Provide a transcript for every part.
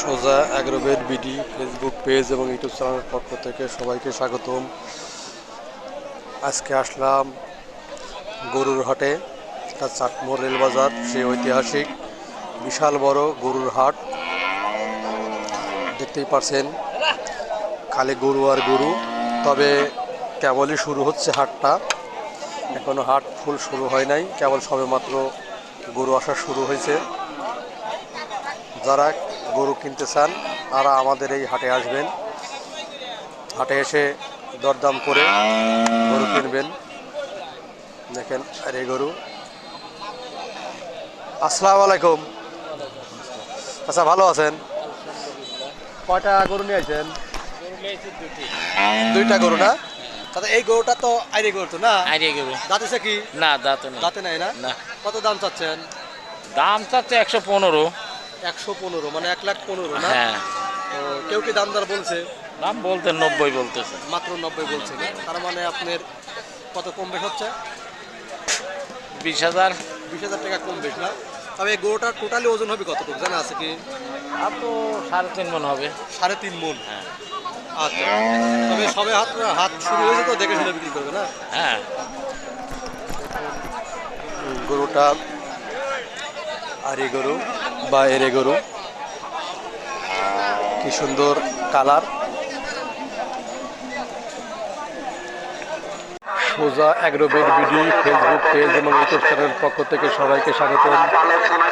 সোজা Agrovet BD Facebook page এবং YouTube চ্যানেলের পক্ষ থেকে সবাইকে স্বাগতম। আজকে আসলাম গরুর হাটে, এটা চাটমোর রেলবাজার, সে ঐতিহাসিক, বিশাল বড় গরুর হাট। দেখতেই পারছেন, খালি গরু আর গরু, তবে কেবলই শুরু হচ্ছে হাটটা। এখনও হাট ফুল শুরু হয় নাই, কেবল সবে মাত্র গরু আসা শুরু হয়েছে। যারা গরু কিনতে চান তারা আমাদের এই হাটে আসবেন। হাটে এসে দরদাম করে গরু কিনবেন। দেখেন আর এই গরু। আসসালামু আলাইকুম। আচ্ছা ভালো আছেন? কয়টা গরু নিয়ে আসছেন? দুইটা গরু না? তাতে এই গরুটা তো আইরে গরু তো না? আইডিয়া গরু। দাঁতেছে কি? না দাঁত দাঁতে নাই না? না। কত দাম চাচ্ছেন? দাম চাচ্ছে একশো পনেরো। একশো পনেরো মানে এক লাখ পনেরো না? হ্যাঁ। তো কেউ কি দাম দর বলছে? দাম বলতে নব্বই বলতেছে। মাত্র নব্বই বলছে না? তার মানে আপনার কত কম বেশ হচ্ছে? বিশ হাজার। বিশ হাজার টাকা কম বেশ না? তবে গরুটার টোটালি ওজন হবে কতটুকু জানা আছে কি? আর তো সাড়ে তিন মন হবে। সাড়ে তিন মন? হ্যাঁ। আচ্ছা। তবে সবে হাত হাত শুরু হয়েছে তো দেখে শুনে বিক্রি করবে না? হ্যাঁ। গরুটা আরি গরু। বা এরে গরু। কি সুন্দর কালার। সোজা অ্যাগ্রোবেড বিডি ফেসবুক পেজ এবং ইউটিউব চ্যানেলের পক্ষ থেকে সবাইকে স্বাগত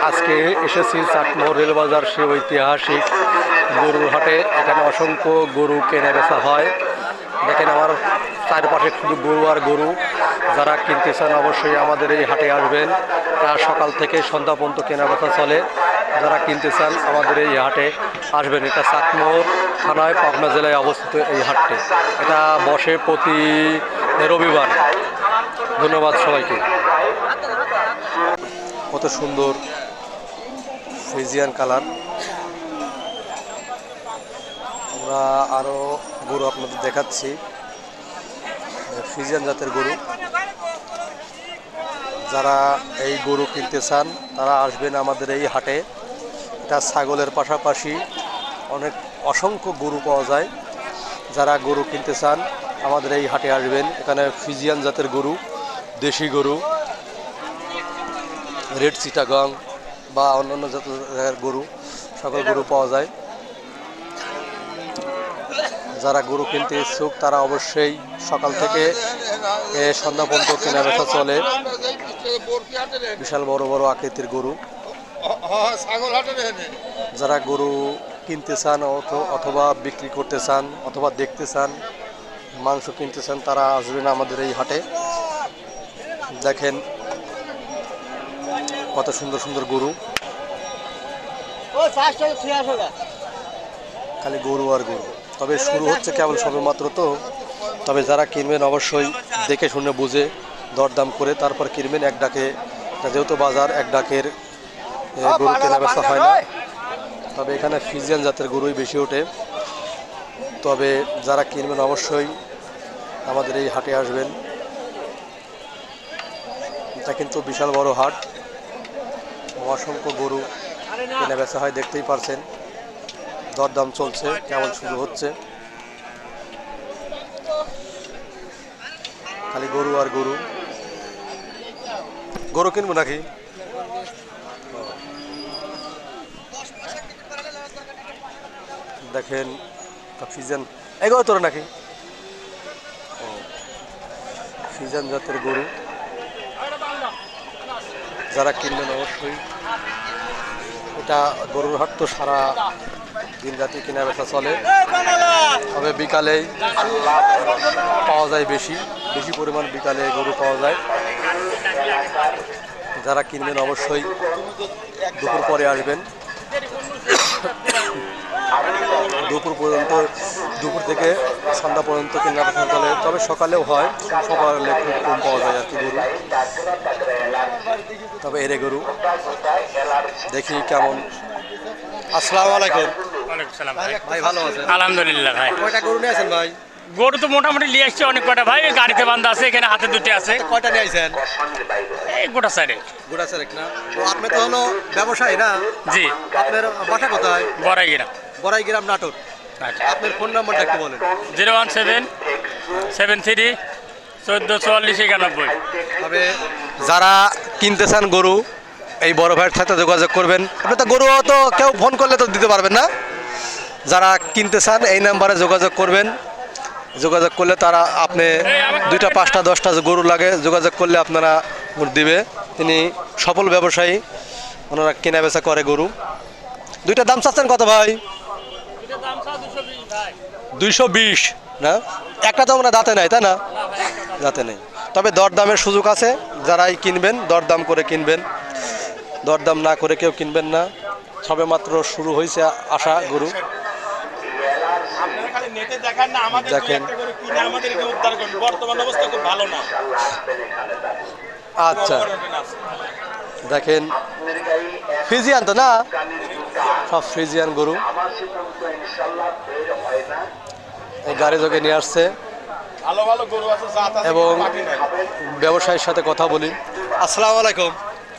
আজকে এসেছি চাটমোহর রেলবাজার, সে ঐতিহাসিক গরুর হাটে। এখানে অসংখ্য গরু কেনা বেচা হয়। দেখেন আমার চারপাশে শুধু গরু আর গরু যারা কিনতে চান অবশ্যই আমাদের এই হাটে আসবেন। আর সকাল থেকে সন্ধ্যা পর্যন্ত কেনা বেচা চলে। যারা কিনতে চান আমাদের এই হাটে আসবেন। এটা চাটমোহর থানায় পাবনা জেলায় অবস্থিত এই হাটটি। এটা বসে প্রতি রবিবার। ধন্যবাদ সবাইকে। কত সুন্দর ফ্রিজিয়ান কালার। আমরা আরও গরু আপনাদের দেখাচ্ছি। ফ্রিজিয়ান জাতের গরু। যারা এই গরু কিনতে চান, তারা আসবেন আমাদের এই হাটে। এটা ছাগলের পাশাপাশি অনেক অসংখ্য গরু পাওয়া যায়। যারা গরু কিনতে চান, আমাদের এই হাটে আসবেন। এখানে ফিজিয়ান জাতের গরু, দেশি গরু, রেড চিটাগং বা অন্যান্য জাতের গরু, সকল গরু পাওয়া যায়। যারা গরু কিনতে ইচ্ছুক তারা অবশ্যই সকাল থেকে সন্ধ্যা পর্যন্ত কেনা বেচা চলে। বিশাল বড় বড় আকৃতির গরু। যারা গরু কিনতে চান অথ- অথবা বিক্রি করতে চান অথবা দেখতে চান মাংস কিনতে চান তারা আসবেন আমাদের এই হাটে। দেখেন কত সুন্দর সুন্দর গরু। খালি গরু আর গরু। তবে শুরু হচ্ছে কেবল সবে মাত্র তো। তবে যারা কিনবেন অবশ্যই দেখে শুনে বুঝে দরদাম করে তারপর কিনবেন এক ডাকে। যেহেতু বাজার এক ডাকের গরু কেনা বেচা হয় না। তবে এখানে ফিজিয়ান জাতের গরুই বেশি ওঠে। তবে যারা কিনবেন অবশ্যই আমাদের এই হাটে আসবেন। এটা কিন্তু বিশাল বড় হাট। অসংখ্য গরু কেনা বেচা হয় দেখতেই পারছেন। দরদাম চলছে কেমন শুরু হচ্ছে। খালি গরু আর গরু। গরু কিনবো নাকি? দেখেন ফিজান এগো তোর নাকি? ও, ফিজান জাতের গরু। যারা কিনবেন অবশ্যই। এটা গরুর হাট তো সারা দিন রাতে কেনা বেচা চলে। তবে বিকালেই পাওয়া যায় বেশি। বেশি পরিমাণ বিকালে গরু পাওয়া যায়। যারা কিনবেন অবশ্যই দুপুর পরে আসবেন। দুপুর পর্যন্ত, দুপুর থেকে সন্ধ্যা পর্যন্ত কেনা বেচা চলে। তবে সকালেও হয় সকালে খুব কম পাওয়া যায় আর কি গরু। তবে এরে গরু। দেখি কেমন। আসসালামু আলাইকুম। ভাই ভাই। ভালো আছেন? আলহামদুলিল্লাহ ভাই। কয়টা গরু নিয়ে আছেন ভাই? গরু তো মোটামুটি নিয়ে আসছে অনেক কটা ভাই। গাড়িতে বান্ধা আছে এখানে হাতে দুটো আছে। কয়টা নিয়ে আইছেন এই গোটা সাইডে গোটা চারেক না? তো আপনি তো হলো ব্যবসায়ী না? জি। আপনার বাসা কোথায়? বড়াই গিরা বড়াই গ্রাম নাটোর। আচ্ছা। আপনার ফোন নাম্বারটা একটু বলেন। Zero one seven seven three চোদ্দ চুয়াল্লিশ একানব্বই। তবে যারা কিনতে চান গরু এই বড় ভাইয়ের সাথে যোগাযোগ করবেন। আপনি তো গরু তো কেউ ফোন করলে তো দিতে পারবেন না? যারা কিনতে চান, এই নাম্বারে যোগাযোগ করবেন। যোগাযোগ করলে তারা আপনি দুইটা, পাঁচটা, দশটা গরু লাগে, যোগাযোগ করলে আপনারা দিবে। তিনি সফল ব্যবসায়ী, ওনারা কেনা বেচা করে গরু। দুইটা দাম চাচ্ছেন কত ভাই? দুইশো বিশ, না? একটা তো আমরা দাঁতে নাই, তাই না? দাঁতে নেই। তবে দরদামের সুযোগ আছে, যারাই কিনবেন, দরদাম করে কিনবেন। দরদাম না করে কেউ কিনবেন না। সবে মাত্র শুরু হয়েছে আশা গরু খালি নেটে দেখান না আমাদের দুই দেখেন। একটা করে কিনে আমাদেরকে উদ্ধার করুন বর্তমান অবস্থা খুব ভালো না আচ্ছা। দেখেন ফ্রিজিয়ান তো না? সব ফ্রিজিয়ান গরু। এই গাড়ি যোগে নিয়ে আসছে। ভালো ভালো গরু আছে জাত আছে এবং কিন্তু পাটি নাই। ব্যবসায়ীর সাথে কথা বলি। আসসালামু আলাইকুম।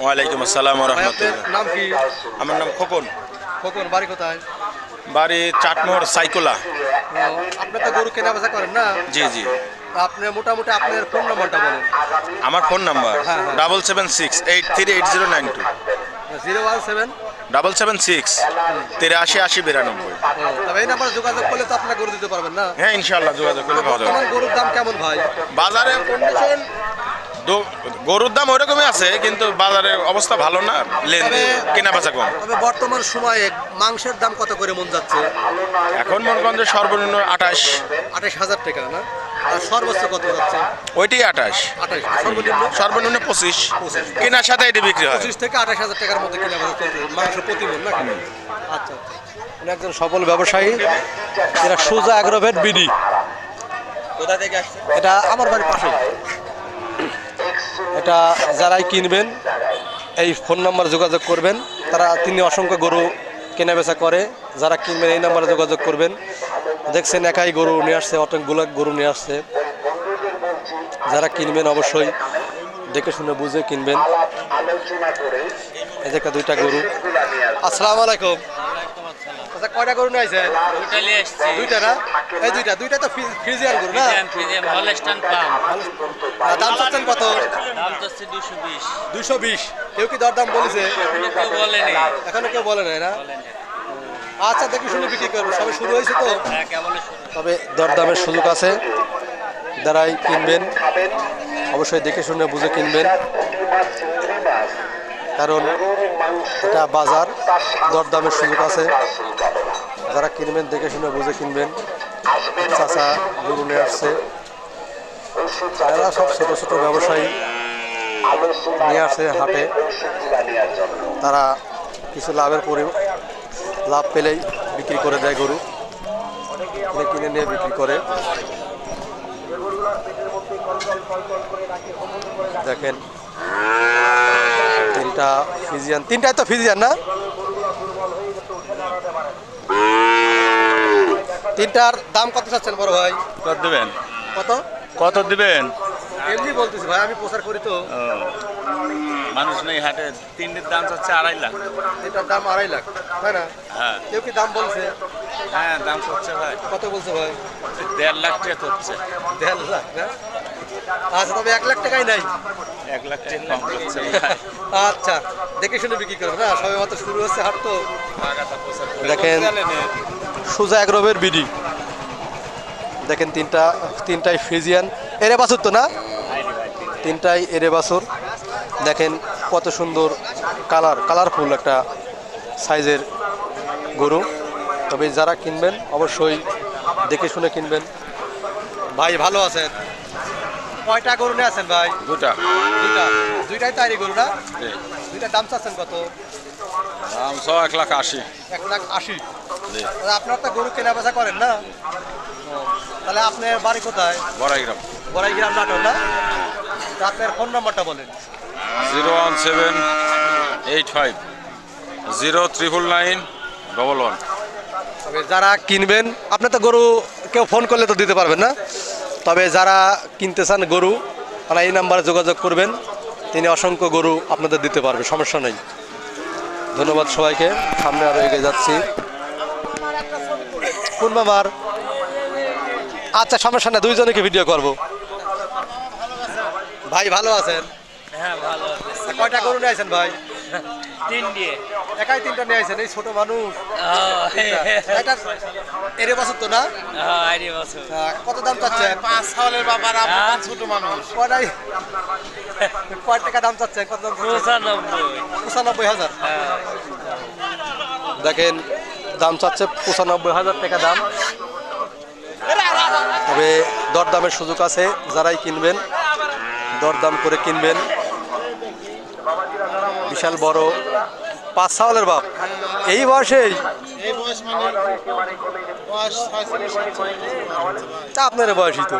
ওয়ালাইকুম আসসালাম রহমতুল্লাহ। নাম কি? আমার নাম খোকন। খোকন বাড়ি কোথায়? বাড়ি চাটমোহর সাইকোলা। আপনি তো গরু কেনা বেচা করেন না? জি জি। আপনি মোটামুটি আপনার ফোন নাম্বারটা বলেন। আমার ফোন নাম্বার হ্যাঁ, হ্যাঁ। Double seven six eight three eight zero nine two. Zero one seven? Double seven six তিরাশি আশি বিরানব্বই। তবে এই নাম্বারে যোগাযোগ করলে তো আপনার গরু দিতে পারবেন না? হ্যাঁ ইনশাল্লাহ যোগাযোগ করলে পাওয়া যাবে। গরুর দাম কেমন ভাই? বাজারে কন্ডিশন গরুর দাম ওইরকমই আছে কিন্তু বাজারের অবস্থা ভালো না লেন তবে- কেনা বেচা কম। তবে বর্তমান সময়ে মাংসের দাম কত করে মন যাচ্ছে? এখন মনে করেন যে সর্বনিম্ন আঠাশ। আঠাশ হাজার টাকা না? আর সর্বোচ্চ কত যাচ্ছে? ওইটি আঠাশ। আঠাশ সর্বনিম্ন? সর্বনিম্ন পঁচিশ। কেনার সাথে এটি বিক্রি হয়। পঁচিশ থেকে আঠাশ হাজার টাকার মধ্যে কিনা বেচা চলছে মাংস প্রতি মন না? আচ্ছা একজন সফল ব্যবসায়ী এরা সোজা অ্যাগ্রোভেট বিডি। কোথা থেকে আসছে? এটা আমার বাড়ির পাশে এটা যারাই কিনবেন, এই ফোন নাম্বার যোগাযোগ করবেন। তারা তিনি অসংখ্য গরু কেনা বেচা করে, যারা কিনবেন এই নাম্বারে যোগাযোগ করবেন। দেখছেন একাই গরু নিয়ে আসছে, অনেকগুলো গরু নিয়ে আসছে। যারা কিনবেন অবশ্যই দেখে শুনে বুঝে কিনবেন। এই দুইটা গরু। আসসালামু আলাইকুম। আচ্ছা কয়টা গরু নিয়ে আসছেন দুইটা নিয়ে এসছি দুইটা না? এই দুইটা দুইটা তো ফ্রি- ফ্রিজিয়ান গরু না? ফ্রিজিয়ান হলস্টান পাম। দাম চাচ্ছেন কত? দাম চাচ্ছে দুশো বিশ। দুইশো বিশ। কেউ কি দরদাম বলেছে? কেউ বলেনি। এখনও কেউ বলে নাই না? আচ্ছা দেখি শুনে বিক্রি করব। সবে শুরু হয়েছে তো? হ্যাঁ তবে দরদামের সুযোগ আছে। যারাই কিনবেন অবশ্যই দেখে শুনে বুঝে কিনবেন। কারণ এটা বাজার, দরদামের সুযোগ আছে। যারা কিনবেন, দেখে শুনে বুঝে কিনবেন। চাচা গরু নিয়ে আসছে। এরা সব ছোট ছোট ব্যবসায়ী নিয়ে আসে হাটে, তারা কিছু লাভের পরি লাভ পেলেই বিক্রি করে দেয় গরু। কিনে কিনে নিয়ে বিক্রি করে। দেখেন তিনটা ফিজিয়ান। তিনটাই তো ফিজিয়ান না? তিনটার দাম কত চাচ্ছেন বড় ভাই? কত দেবেন? কত? কত দিবেন? এমনি বলতেছি ভাই আমি প্রচার করি তো। মানুষ নেই হাটে তিনটির দাম চাচ্ছে আড়াই লাখ। তিনটার দাম আড়াই লাখ তাই না? হ্যাঁ। কেউ কি দাম বলছে? হ্যাঁ দাম করছে ভাই। কত বলছে ভাই? দেড় লাখ টাকা করছে দেড় লাখ না? আচ্ছা তবে এক লাখ টাকাই নাই। এক লাখ টাকা কম করছে আচ্ছা দেখে শুনে বিক্রি করবে না সবে মাত্র শুরু হচ্ছে হাট তো। দেখেন সোজা এক রবের বিডি। দেখেন তিনটা তিনটাই ফ্রিজিয়ান। এরে বাছুর তো না? তিনটাই এরে বাছুর। দেখেন কত সুন্দর কালার কালারফুল একটা সাইজের গরু। তবে যারা কিনবেন অবশ্যই দেখে শুনে কিনবেন। ভাই ভালো আছেন? কয়টা গরু নিয়ে আছেন ভাই? দুটা। দুইটা দুইটাই তাইরি গরু না? দুইটা দাম চাচ্ছেন কত? দাম ছ এক লাখ আশি। এক লাখ আশি। আপনার তো গরু কেনা বেচা করেন না? তাহলে আপনার বাড়ি কোথায়? বড়াইগ্রাম। বড়াই গ্রাম নাটোর না? আপনার ফোন নাম্বারটা বলেন। Zero one seven eight five. Zero triple nine double one. যারা কিনবেন আপনি তো গরু কেউ ফোন করলে তো দিতে পারবেন না। তবে যারা কিনতে চান গরু তারা এই নাম্বারে যোগাযোগ করবেন। তিনি অসংখ্য গরু আপনাদের দিতে পারবে সমস্যা নেই। ধন্যবাদ সবাইকে। সামনে আরও এগিয়ে যাচ্ছি। কোন মামার? আচ্ছা সমস্যা না দুইজনকে ভিডিও করব। ভাই ভালো আছেন? হ্যাঁ ভালো কয়টা গরু নিয়ে আছেন ভাই? তিন দিয়ে। একাই তিনটা নিয়ে আছেন এই ছোট মানুষ। হ্যাঁ এটা এর বছর তো না? আইডি বছর। কত দাম চাচ্ছেন? পাঁচ সালের বাবার হ্যাঁ? ছোট মানুষ। কয়টাই? কয় টাকা দাম চাচ্ছেন? কত দাম পঁচানব্বই। পঁচানব্বই হাজার? হ্যাঁ। দেখেন দাম চাচ্ছে পঁচানব্বই হাজার টাকা দাম। তবে দরদামের সুযোগ আছে যারাই কিনবেন দরদাম করে কিনবেন। বিশাল বড় পাঁচ সালের বাপ। এই বয়সেই এই বয়স মানে বয়স তা আপনার বয়সই তো।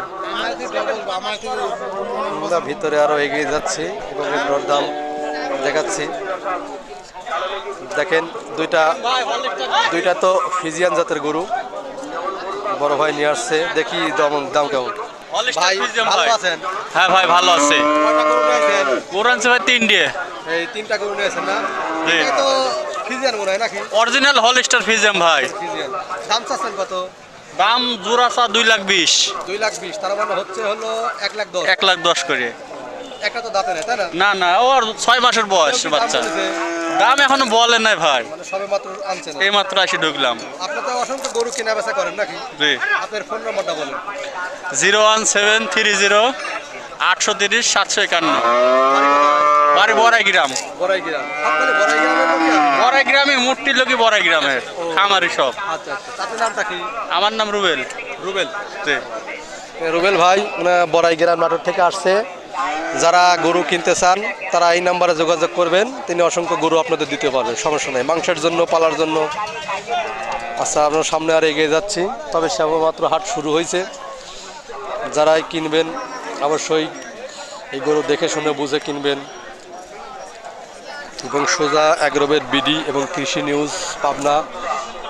আমার ভিতরে আরও এগিয়ে যাচ্ছি এবং এর দরদাম দেখাচ্ছি। দেখেন দুইটা দুইটা তো ফিজিয়ান জাতের গরু। বড় ভাই নিয়ে আসছে। দেখি দাম দাম কেমন। ভাই ভালো আছেন? হ্যাঁ ভাই ভালো আছে। কয়টা গরু আনছে ভাই তিন দিয়ে এই তিনটা গরু নিয়েছেন না। জি। তো ফিজিয়ান মনে হয় নাকি? অরিজিনাল হলস্টার ফিজিয়াম ভাই। ফিজিয়ান। দাম চাচ্ছেন কত? দাম জোড়া চা দুই লাখ বিশ। দুই লাখ বিশ তার মানে হচ্ছে হলো এক লাখ দশ। এক লাখ দশ করে। একটা তো দাঁতে নেই তাই না? না না ওর ছয় মাসের বয়স বাচ্চা। দাম এখনও বলে নাই ভাই। মানে সবে মাত্র আনছেন এই মাত্র আসি ঢুকলাম। আপনি তো অসংখ্য গরু কেনা বেচা করেন নাকি? জি। আপনার ফোন নাম্বারটা বলেন। Zero one seven three zero আটশো তিরিশ সাতশো একান্ন। বাড়ি বড়াই গ্রাম। বড়াই গ্রাম। বড়াই গ্রামের বড়াই গ্রামে মূর্তি লোকই বড়াই গ্রামের খামারি সব। আচ্ছা আচ্ছা। নামটা কি? আমার নাম রুবেল। রুবেল। রুবেল ভাই উনি বড়াই গ্রাম নাটোর থেকে আসছে। যারা গরু কিনতে চান তারা এই নাম্বারে যোগাযোগ করবেন। তিনি অসংখ্য গরু আপনাদের দিতে পারবেন সমস্যা নেই। মাংসের জন্য পালার জন্য। আচ্ছা আমরা সামনে আর এগিয়ে যাচ্ছি। তবে মাত্র হাট শুরু হয়েছে। যারাই কিনবেন অবশ্যই এই গরু দেখে শুনে বুঝে কিনবেন। এবং সোজা অ্যাগ্রোবেট বিডি এবং কৃষি নিউজ, পাবনা,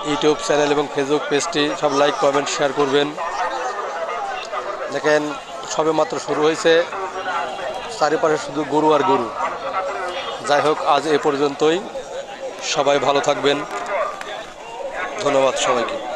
ইউটিউব চ্যানেল এবং ফেসবুক পেজটি সব লাইক, কমেন্ট, শেয়ার করবেন। দেখেন সবে মাত্র শুরু হয়েছে। চারিপাশে শুধু গরু আর গরু। যাই হোক, আজ এ পর্যন্তই। সবাই ভালো থাকবেন। ধন্যবাদ সবাইকে।